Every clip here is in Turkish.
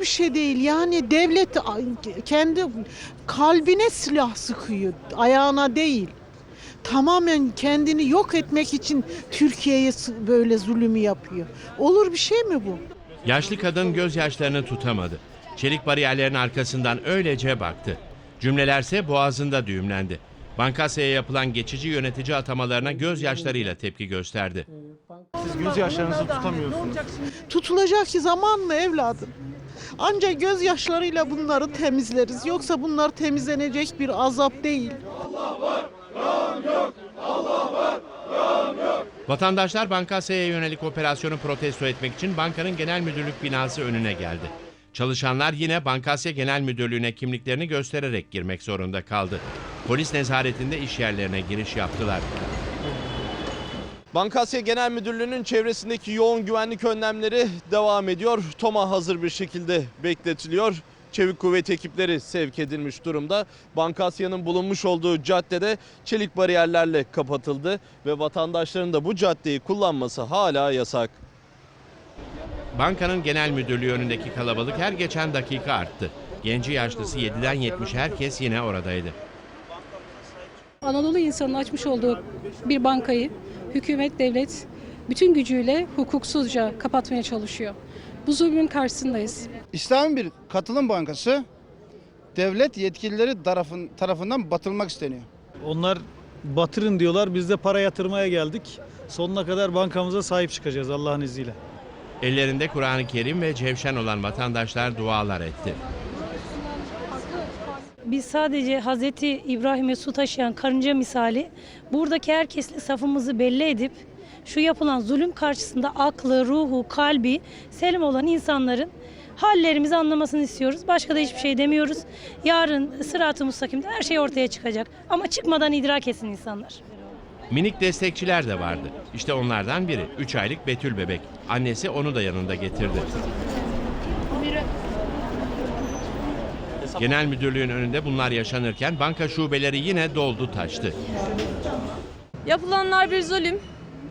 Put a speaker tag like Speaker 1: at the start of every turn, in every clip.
Speaker 1: bir şey değil. Yani devlet kendi kalbine silah sıkıyor, ayağına değil. Tamamen kendini yok etmek için Türkiye'ye böyle zulümü yapıyor. Olur bir şey mi bu?
Speaker 2: Yaşlı kadın gözyaşlarını tutamadı. Çelik bariyerlerin arkasından öylece baktı. Cümlelerse boğazında düğümlendi. Bankasya'ya yapılan geçici yönetici atamalarına gözyaşlarıyla tepki gösterdi.
Speaker 3: Siz gözyaşlarınızı tutamıyorsunuz.
Speaker 1: Tutulacak zaman mı evladım? Ancak gözyaşlarıyla bunları temizleriz. Yoksa bunlar temizlenecek bir azap değil.
Speaker 2: Vatandaşlar Bankasya'ya yönelik operasyonu protesto etmek için bankanın genel müdürlük binası önüne geldi. Çalışanlar yine Bankasya Genel Müdürlüğü'ne kimliklerini göstererek girmek zorunda kaldı. Polis nezaretinde iş yerlerine giriş yaptılar.
Speaker 4: Bankasya Genel Müdürlüğü'nün çevresindeki yoğun güvenlik önlemleri devam ediyor. TOMA hazır bir şekilde bekletiliyor. Çevik kuvvet ekipleri sevk edilmiş durumda. Bankasya'nın bulunmuş olduğu caddede çelik bariyerlerle kapatıldı ve vatandaşların da bu caddeyi kullanması hala yasak.
Speaker 2: Bankanın genel müdürlüğü önündeki kalabalık her geçen dakika arttı. Genci yaşlısı 7'den 70'e herkes yine oradaydı.
Speaker 5: Anadolu insanının açmış olduğu bir bankayı hükümet, devlet bütün gücüyle hukuksuzca kapatmaya çalışıyor. Bu zulmün karşısındayız.
Speaker 6: İslam bir katılım bankası devlet yetkilileri tarafın, tarafından batılmak isteniyor.
Speaker 3: Onlar batırın diyorlar. Biz de para yatırmaya geldik. Sonuna kadar bankamıza sahip çıkacağız Allah'ın izniyle.
Speaker 2: Ellerinde Kur'an-ı Kerim ve cevşen olan vatandaşlar dualar etti.
Speaker 7: Biz sadece Hazreti İbrahim'e su taşıyan karınca misali buradaki herkesle safımızı belli edip şu yapılan zulüm karşısında aklı, ruhu, kalbi selim olan insanların hallerimizi anlamasını istiyoruz. Başka da hiçbir şey demiyoruz. Yarın sırat-ı mustakimde her şey ortaya çıkacak. Ama çıkmadan idrak etsin insanlar.
Speaker 2: Minik destekçiler de vardı. İşte onlardan biri 3 aylık Betül bebek. Annesi onu da yanında getirdi. Genel müdürlüğün önünde bunlar yaşanırken banka şubeleri yine doldu taştı.
Speaker 8: Yapılanlar bir zulüm.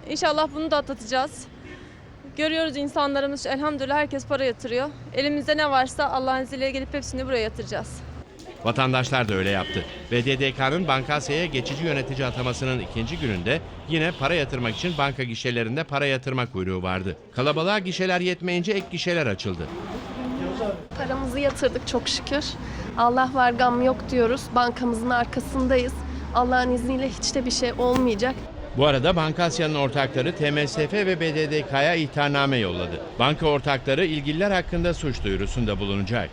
Speaker 8: İnşallah bunu da atlatacağız. Görüyoruz insanlarımız elhamdülillah herkes para yatırıyor. Elimizde ne varsa Allah'ın izniyle gelip hepsini buraya yatıracağız.
Speaker 2: Vatandaşlar da öyle yaptı. Ve DDK'nın Bankasya'ya geçici yönetici atamasının ikinci gününde yine para yatırmak için banka gişelerinde para yatırma kuyruğu vardı. Kalabalığa gişeler yetmeyince ek gişeler açıldı.
Speaker 9: Paramızı yatırdık çok şükür. Allah var gam yok diyoruz. Bankamızın arkasındayız. Allah'ın izniyle hiç de bir şey olmayacak.
Speaker 2: Bu arada Bankasya'nın ortakları TMSF ve BDDK'ya ihtarname yolladı. Banka ortakları ilgililer hakkında suç duyurusunda bulunacak.